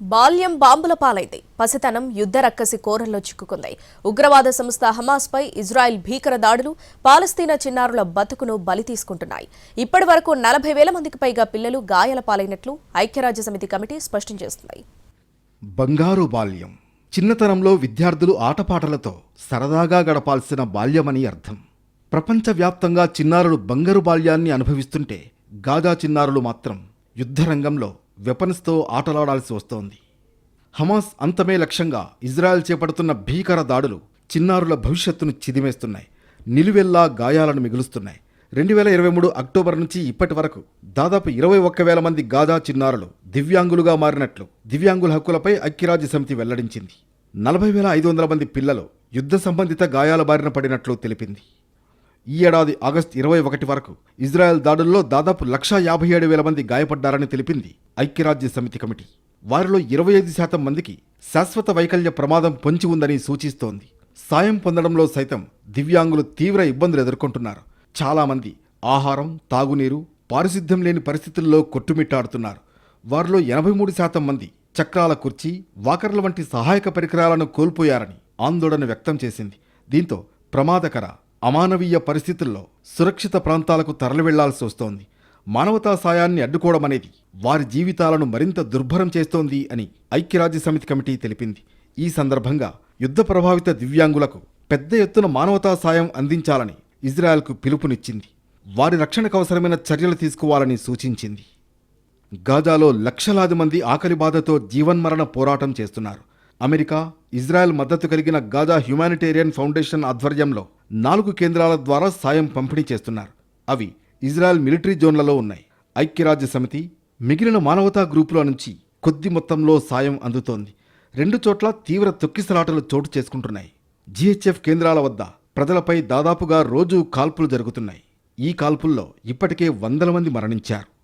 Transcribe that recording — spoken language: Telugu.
బాల్యం బాంబుల పాలైంది పసితనం యుద్ధ రక్కసి కోరల్లో చిక్కుకుంది. ఉగ్రవాద సంస్థ హమాస్పై ఇజ్రాయెల్ భీకర దాడులు పాలస్తీనా చిన్నారుల బతుకును బలి తీసుకుంటున్నాయి. ఇప్పటి వరకు నలభై వేల మందికి పైగా పిల్లలు గాయాల పాలైనట్లు ఐక్యరాజ్య సమితి కమిటీ స్పష్టం చేస్తుంది. బంగారు బాల్యం. చిన్నతనంలో విద్యార్థులు ఆటపాటలతో సరదాగా గడపాల్సిన బాల్యమని అర్థం. ప్రపంచవ్యాప్తంగా చిన్నారులు బంగారు బాల్యాన్ని అనుభవిస్తుంటే గాజా చిన్నారులు మాత్రం యుద్ధరంగంలో వెపన్స్తో ఆటలాడాల్సి వస్తోంది. హమాస్ అంతమే లక్ష్యంగా ఇజ్రాయెల్ చేపడుతున్న భీకర దాడులు చిన్నారుల భవిష్యత్తును చిదిమేస్తున్నాయి. నిలువెల్లా గాయాలను మిగులుస్తున్నాయి. రెండు వేల ఇరవై మూడు అక్టోబర్ నుంచి ఇప్పటి వరకు దాదాపు ఇరవై ఒక్క వేల మంది గాజా చిన్నారులు దివ్యాంగులుగా మారినట్లు దివ్యాంగుల హక్కులపై ఐక్యరాజ్య సమితి వెల్లడించింది. నలభై వేల ఐదు వందల మంది పిల్లలు యుద్ధ సంబంధిత గాయాల బారిన పడినట్లు తెలిపింది. ఈ ఏడాది ఆగస్టు ఇరవై ఒకటి వరకు ఇజ్రాయెల్ దాడుల్లో దాదాపు లక్షా యాభై ఏడు వేల మంది గాయపడ్డారని తెలిపింది ఐక్యరాజ్య సమితి కమిటీ. వారిలో ఇరవై ఐదు శాతం మందికి శాశ్వత వైకల్య ప్రమాదం పొంచి ఉందని సూచిస్తోంది. సాయం పొందడంలో సైతం దివ్యాంగులు తీవ్ర ఇబ్బందులు ఎదుర్కొంటున్నారు. చాలామంది ఆహారం తాగునీరు పారిశుద్ధ్యం లేని పరిస్థితుల్లో కొట్టుమిట్టాడుతున్నారు. వారిలో ఎనభై మూడు శాతం మంది చక్రాల కుర్చీ వాకర్ల వంటి సహాయక పరికరాలను కోల్పోయారని ఆందోళన వ్యక్తం చేసింది. దీంతో ప్రమాదకర అమానవీయ పరిస్థితుల్లో సురక్షిత ప్రాంతాలకు తరలివెళ్ళాల్సి వస్తోంది. మానవతా సాయాన్ని అడ్డుకోవడం అనేది వారి జీవితాలను మరింత దుర్భరం చేస్తోంది అని ఐక్యరాజ్య సమితి కమిటీ తెలిపింది. ఈ సందర్భంగా యుద్ధ ప్రభావిత దివ్యాంగులకు పెద్ద ఎత్తున మానవతా సాయం అందించాలని ఇజ్రాయెల్కు పిలుపునిచ్చింది. వారి రక్షణకు అవసరమైన చర్యలు తీసుకోవాలని సూచించింది. గాజాలో లక్షలాది మంది ఆకలి బాధతో జీవన్మరణ పోరాటం చేస్తున్నారు. అమెరికా ఇజ్రాయెల్ మద్దతు కలిగిన గాజా హ్యుమానిటేరియన్ ఫౌండేషన్ ఆధ్వర్యంలో నాలుగు కేంద్రాల ద్వారా సాయం పంపిణీ చేస్తున్నారు. అవి ఇజ్రాయెల్ మిలిటరీ జోన్లలో ఉన్నాయి. ఐక్యరాజ్య సమితి మిగిలిన మానవతా గ్రూపుల నుంచి కొద్ది మొత్తంలో సాయం అందుతోంది. రెండు చోట్ల తీవ్ర తొక్కిసలాటలు చోటు చేసుకుంటున్నాయి. జిహెచ్ఎఫ్ కేంద్రాల వద్ద ప్రజలపై దాదాపుగా రోజూ కాల్పులు జరుగుతున్నాయి. ఈ కాల్పుల్లో ఇప్పటికే వందల మంది మరణించారు.